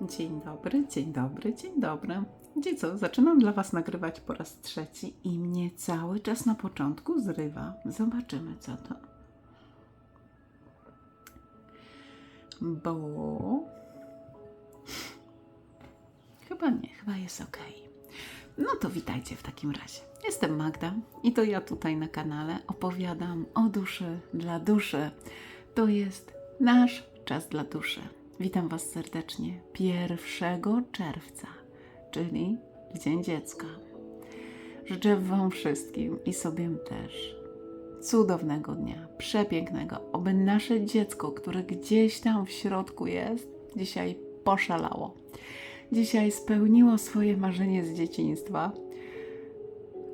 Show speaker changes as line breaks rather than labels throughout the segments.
Dzień dobry, dzień dobry, dzień dobry. Gdzie co? Zaczynam dla Was nagrywać po raz trzeci i mnie cały czas na początku zrywa. Zobaczymy co to. Bo. Chyba nie, chyba jest ok. No to witajcie w takim razie. Jestem Magda i to ja tutaj na kanale opowiadam o duszy dla duszy. To jest nasz czas dla duszy. Witam Was serdecznie 1 czerwca, czyli w Dzień Dziecka. Życzę Wam wszystkim i sobie też cudownego dnia, przepięknego, oby nasze dziecko, które gdzieś tam w środku jest, dzisiaj poszalało. Dzisiaj spełniło swoje marzenie z dzieciństwa,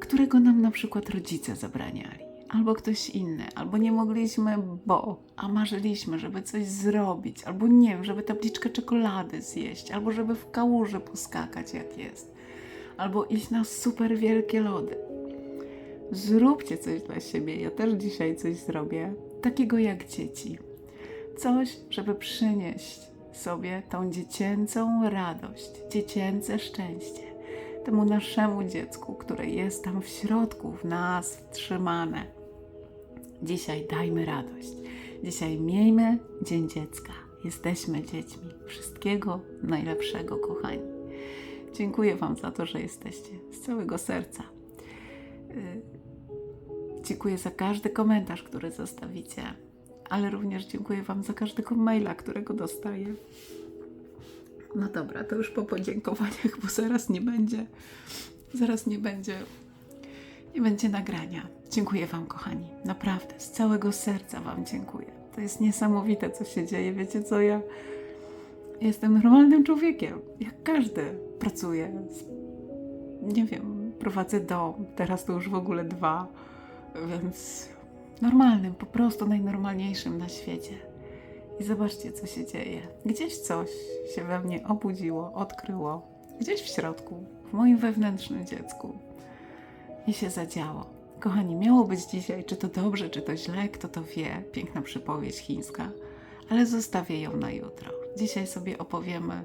którego nam na przykład rodzice zabraniali, albo ktoś inny, albo nie mogliśmy, bo, a marzyliśmy, żeby coś zrobić, albo nie wiem, żeby tabliczkę czekolady zjeść, albo żeby w kałuży poskakać jak jest, albo iść na super wielkie lody. Zróbcie coś dla siebie. Ja też dzisiaj coś zrobię, takiego jak dzieci. Coś, żeby przynieść sobie tą dziecięcą radość, dziecięce szczęście temu naszemu dziecku, które jest tam w środku, w nas wtrzymane. Dzisiaj dajmy radość. Dzisiaj miejmy Dzień Dziecka. Jesteśmy dziećmi. Wszystkiego najlepszego, kochani. Dziękuję Wam za to, że jesteście z całego serca. Yy, Dziękuję za każdy komentarz, który zostawicie, ale również dziękuję Wam za każdego maila, którego dostaję. No dobra, to już po podziękowaniach, bo zaraz nie będzie, zaraz nie będzie, nie będzie nagrania. Dziękuję Wam, kochani. Naprawdę, z całego serca Wam dziękuję. To jest niesamowite, co się dzieje. Wiecie co, ja jestem normalnym człowiekiem, jak każdy. Pracuję, nie wiem, prowadzę dom, teraz to już w ogóle dwa, więc normalnym, po prostu najnormalniejszym na świecie. I zobaczcie, co się dzieje. Gdzieś coś się we mnie obudziło, odkryło, gdzieś w środku, w moim wewnętrznym dziecku. I się zadziało. Kochani, miało być dzisiaj, czy to dobrze, czy to źle, kto to wie. Piękna przypowieść chińska, ale zostawię ją na jutro. Dzisiaj sobie opowiemy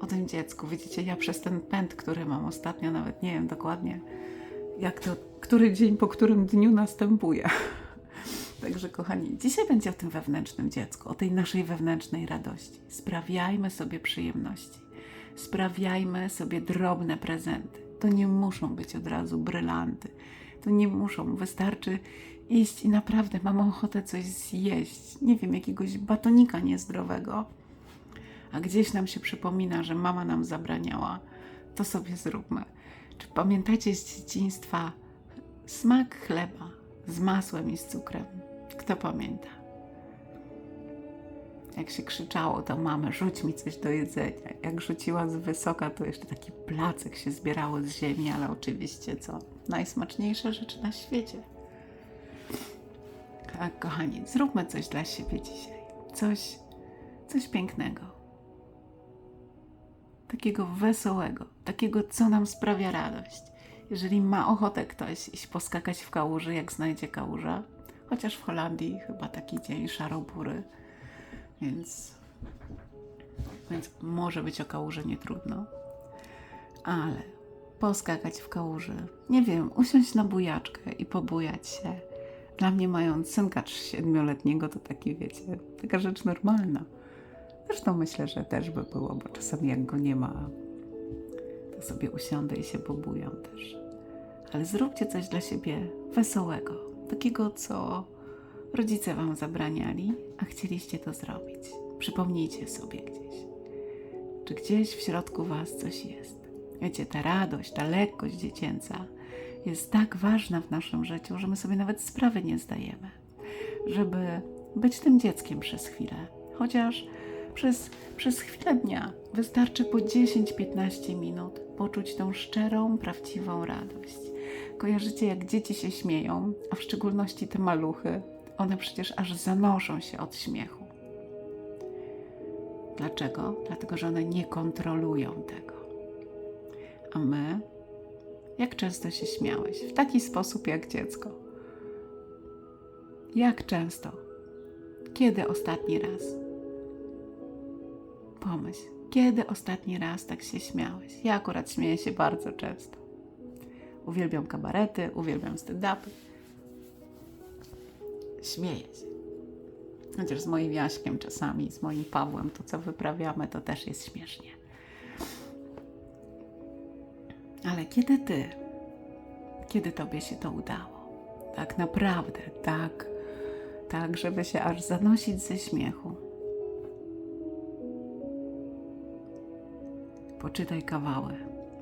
o tym dziecku. Widzicie, ja przez ten pęd, który mam ostatnio, nawet nie wiem dokładnie, jak to, który dzień po którym dniu następuje. Także, kochani, dzisiaj będzie o tym wewnętrznym dziecku, o tej naszej wewnętrznej radości. Sprawiajmy sobie przyjemności, sprawiajmy sobie drobne prezenty. To nie muszą być od razu brylanty, to nie muszą, wystarczy iść i naprawdę mam ochotę coś zjeść, nie wiem, jakiegoś batonika niezdrowego, a gdzieś nam się przypomina, że mama nam zabraniała, to sobie zróbmy. Czy pamiętacie z dzieciństwa smak chleba z masłem i z cukrem? Kto pamięta? Jak się krzyczało do mamy, rzuć mi coś do jedzenia. Jak rzuciła z wysoka, to jeszcze taki placek się zbierało z ziemi, ale oczywiście co? Najsmaczniejsze rzeczy na świecie. Tak, kochani, zróbmy coś dla siebie dzisiaj. Coś, coś pięknego. Takiego wesołego, takiego, co nam sprawia radość. Jeżeli ma ochotę ktoś iść poskakać w kałuży, jak znajdzie kałuża, chociaż w Holandii chyba taki dzień szarobury, więc, więc może być o kałuży nie trudno. Ale poskakać w kałuży, nie wiem, usiąść na bujaczkę i pobujać się. Dla mnie mając synka siedmioletniego to taki, wiecie, taka rzecz normalna. Zresztą myślę, że też by było, bo czasami jak go nie ma, to sobie usiądę i się pobujam też. Ale zróbcie coś dla siebie wesołego, takiego, co rodzice wam zabraniali, a chcieliście to zrobić. Przypomnijcie sobie gdzieś, czy gdzieś w środku was coś jest. Wiecie, ta radość, ta lekkość dziecięca jest tak ważna w naszym życiu, że my sobie nawet sprawy nie zdajemy, żeby być tym dzieckiem przez chwilę, chociaż przez, przez chwilę dnia wystarczy po 10-15 minut poczuć tą szczerą, prawdziwą radość. Kojarzycie, jak dzieci się śmieją, a w szczególności te maluchy, one przecież aż zanoszą się od śmiechu. Dlaczego? Dlatego, że one nie kontrolują tego. A my, jak często się śmiałeś? W taki sposób jak dziecko. Jak często? Kiedy ostatni raz? pomyśl, kiedy ostatni raz tak się śmiałeś? Ja akurat śmieję się bardzo często. Uwielbiam kabarety, uwielbiam stand-upy. Śmieję się. Chociaż z moim Jaśkiem czasami, z moim Pawłem, to co wyprawiamy, to też jest śmiesznie. Ale kiedy ty, kiedy tobie się to udało? Tak naprawdę, tak, tak, żeby się aż zanosić ze śmiechu. Poczytaj kawały,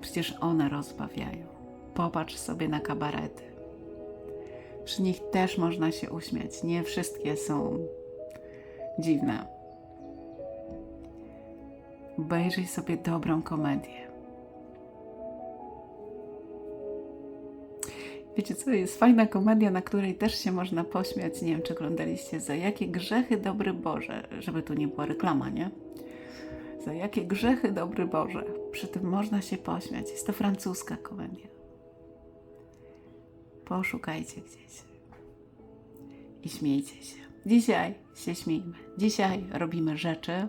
przecież one rozbawiają. Popatrz sobie na kabarety. Przy nich też można się uśmiać. Nie wszystkie są dziwne. Obejrzyj sobie dobrą komedię. Wiecie co, jest fajna komedia, na której też się można pośmiać. Nie wiem, czy oglądaliście Za jakie grzechy, dobry Boże. Żeby tu nie była reklama, nie? Za jakie grzechy, dobry Boże. Przy tym można się pośmiać. Jest to francuska komedia. Poszukajcie gdzieś. I śmiejcie się. Dzisiaj się śmiejmy. Dzisiaj robimy rzeczy.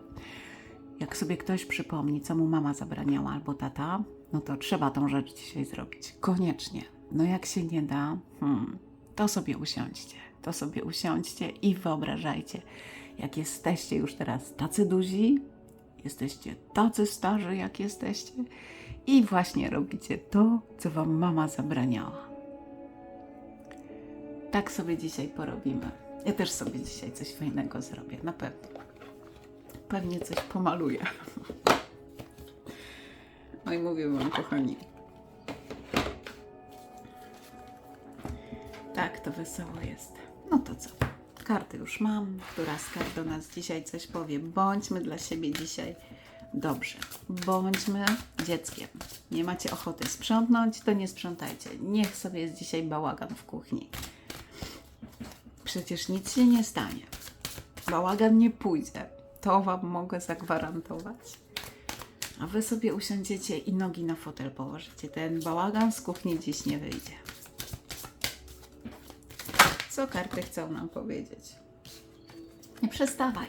Jak sobie ktoś przypomni, co mu mama zabraniała albo tata, no to trzeba tą rzecz dzisiaj zrobić. Koniecznie. No jak się nie da, hmm, to sobie usiądźcie. To sobie usiądźcie i wyobrażajcie, jak jesteście już teraz tacy duzi, jesteście tacy starzy, jak jesteście i właśnie robicie to, co wam mama zabraniała. Tak sobie dzisiaj porobimy. Ja też sobie dzisiaj coś fajnego zrobię, na pewno. Pewnie coś pomaluję. No i mówię wam, kochani. Tak, to wesoło jest. No to co? Karty już mam. Która z kart do nas dzisiaj coś powie? Bądźmy dla siebie dzisiaj dobrzy. Bądźmy dzieckiem. Nie macie ochoty sprzątnąć, to nie sprzątajcie. Niech sobie jest dzisiaj bałagan w kuchni. Przecież nic się nie stanie. Bałagan nie pójdzie. To Wam mogę zagwarantować. A Wy sobie usiądziecie i nogi na fotel położycie. Ten bałagan z kuchni dziś nie wyjdzie. Co karty chcą nam powiedzieć? Nie przestawaj.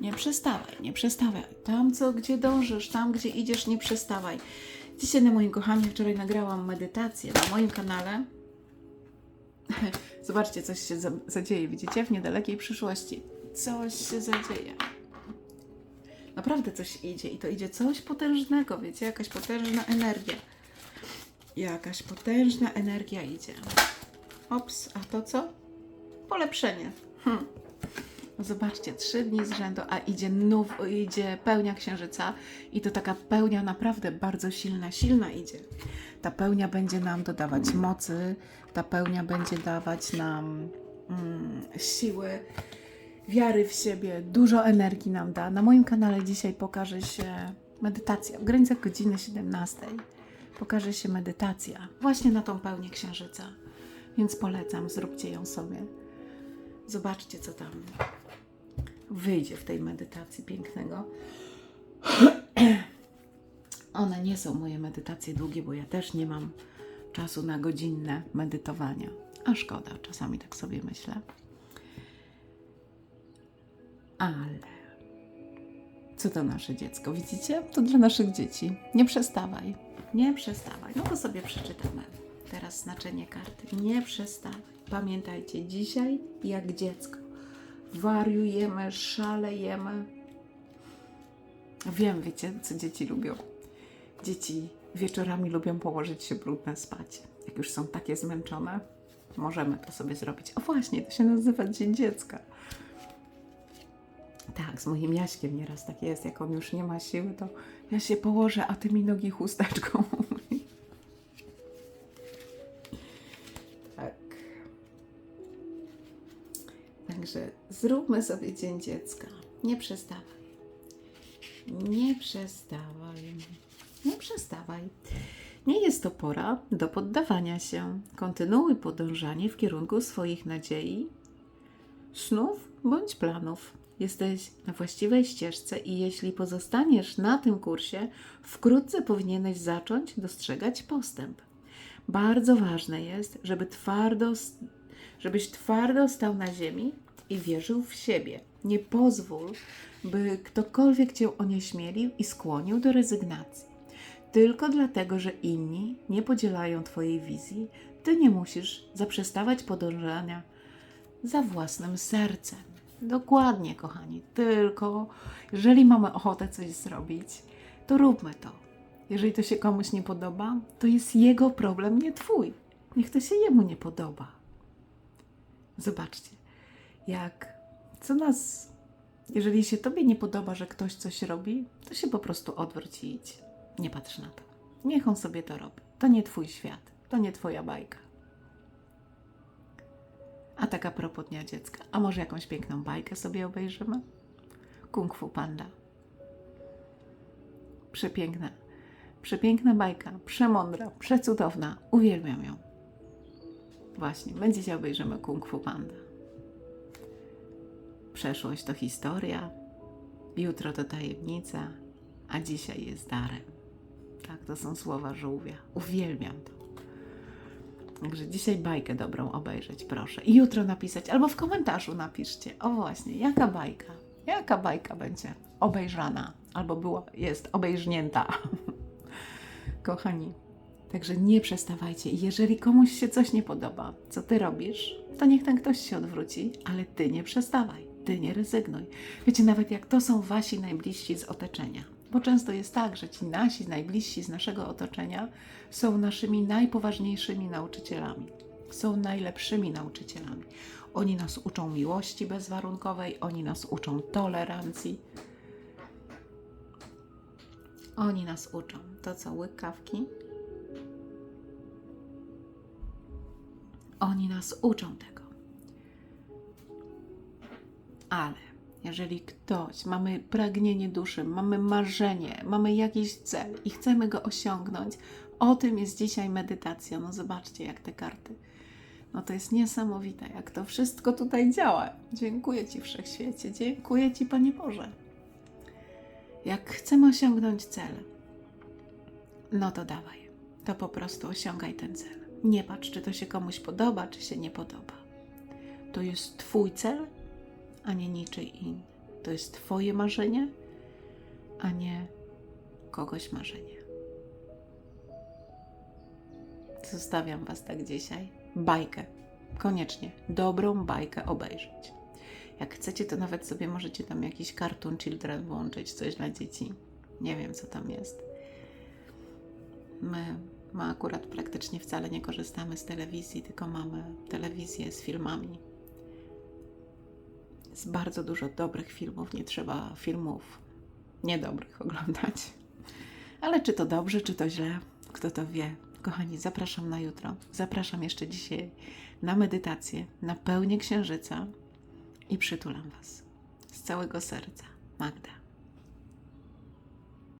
Nie przestawaj, nie przestawaj. Tam, co, gdzie dążysz, tam, gdzie idziesz, nie przestawaj. Dzisiaj na moim kochani, wczoraj nagrałam medytację na moim kanale. Zobaczcie, coś się za- zadzieje, widzicie? W niedalekiej przyszłości. Coś się zadzieje. Naprawdę coś idzie i to idzie coś potężnego, wiecie? Jakaś potężna energia. Jakaś potężna energia idzie. Ops, a to co? Polepszenie. Hm. Zobaczcie, trzy dni z rzędu, a idzie nów, idzie pełnia księżyca i to taka pełnia naprawdę bardzo silna, silna idzie. Ta pełnia będzie nam dodawać mocy, ta pełnia będzie dawać nam mm, siły, wiary w siebie, dużo energii nam da. Na moim kanale dzisiaj pokaże się medytacja w granicach godziny 17. Pokaże się medytacja właśnie na tą pełnię księżyca. Więc polecam, zróbcie ją sobie. Zobaczcie, co tam wyjdzie w tej medytacji pięknego. One nie są moje medytacje długie, bo ja też nie mam czasu na godzinne medytowania. A szkoda, czasami tak sobie myślę. Ale co to nasze dziecko? Widzicie? To dla naszych dzieci. Nie przestawaj. Nie przestawaj. No to sobie przeczytamy. Teraz znaczenie karty. Nie przestawaj. Pamiętajcie, dzisiaj jak dziecko. Wariujemy, szalejemy. Wiem, wiecie, co dzieci lubią. Dzieci wieczorami lubią położyć się brudne spać. Jak już są takie zmęczone, możemy to sobie zrobić. O właśnie, to się nazywa Dzień Dziecka. Tak, z moim Jaśkiem nieraz tak jest. Jak on już nie ma siły, to ja się położę, a ty mi nogi chusteczką. tak. Także zróbmy sobie Dzień Dziecka. Nie przestawaj. Nie przestawaj. Nie przestawaj. Nie jest to pora do poddawania się. Kontynuuj podążanie w kierunku swoich nadziei, snów bądź planów. Jesteś na właściwej ścieżce i jeśli pozostaniesz na tym kursie, wkrótce powinieneś zacząć dostrzegać postęp. Bardzo ważne jest, żeby twardo, żebyś twardo stał na ziemi i wierzył w siebie. Nie pozwól, by ktokolwiek cię onieśmielił i skłonił do rezygnacji. Tylko dlatego, że inni nie podzielają Twojej wizji, Ty nie musisz zaprzestawać podążania za własnym sercem. Dokładnie, kochani. Tylko jeżeli mamy ochotę coś zrobić, to róbmy to. Jeżeli to się komuś nie podoba, to jest jego problem, nie Twój. Niech to się jemu nie podoba. Zobaczcie, jak co nas, jeżeli się Tobie nie podoba, że ktoś coś robi, to się po prostu odwróć i idź. Nie patrz na to. Niech on sobie to robi. To nie Twój świat, to nie Twoja bajka. A tak a propos Dnia Dziecka, a może jakąś piękną bajkę sobie obejrzymy? Kung Fu Panda. Przepiękna, przepiękna bajka, przemądra, przecudowna. Uwielbiam ją. Właśnie, my dzisiaj obejrzymy Kung Fu Panda. Przeszłość to historia, jutro to tajemnica, a dzisiaj jest darem. Tak, to są słowa żółwia. Uwielbiam to. Także dzisiaj bajkę dobrą obejrzeć, proszę. I jutro napisać, albo w komentarzu napiszcie. O właśnie, jaka bajka? Jaka bajka będzie obejrzana, albo była, jest obejrznięta. Kochani, także nie przestawajcie. Jeżeli komuś się coś nie podoba, co ty robisz, to niech ten ktoś się odwróci, ale ty nie przestawaj, ty nie rezygnuj. Wiecie, nawet jak to są wasi najbliżsi z otoczenia. Bo często jest tak, że ci nasi najbliżsi z naszego otoczenia są naszymi najpoważniejszymi nauczycielami, są najlepszymi nauczycielami. Oni nas uczą miłości bezwarunkowej, oni nas uczą tolerancji. Oni nas uczą. To co, łyk kawki? Oni nas uczą tego. Ale jeżeli ktoś, mamy pragnienie duszy, mamy marzenie, mamy jakiś cel i chcemy go osiągnąć, o tym jest dzisiaj medytacja. No zobaczcie, jak te karty. No to jest niesamowite, jak to wszystko tutaj działa. Dziękuję Ci, Wszechświecie. Dziękuję Ci, Panie Boże. Jak chcemy osiągnąć cel, no to dawaj. To po prostu osiągaj ten cel. Nie patrz, czy to się komuś podoba, czy się nie podoba. To jest Twój cel, a nie niczyj inny. To jest Twoje marzenie, a nie kogoś marzenie. Zostawiam Was tak dzisiaj. Bajkę. Koniecznie. Dobrą bajkę obejrzeć. Jak chcecie, to nawet sobie możecie tam jakiś Cartoon Children włączyć, coś dla dzieci. Nie wiem, co tam jest. My, my akurat praktycznie wcale nie korzystamy z telewizji, tylko mamy telewizję z filmami. Jest bardzo dużo dobrych filmów, nie trzeba filmów niedobrych oglądać. Ale czy to dobrze, czy to źle, kto to wie. Kochani, zapraszam na jutro. Zapraszam jeszcze dzisiaj na medytację, na pełnię księżyca i przytulam Was z całego serca. Magda.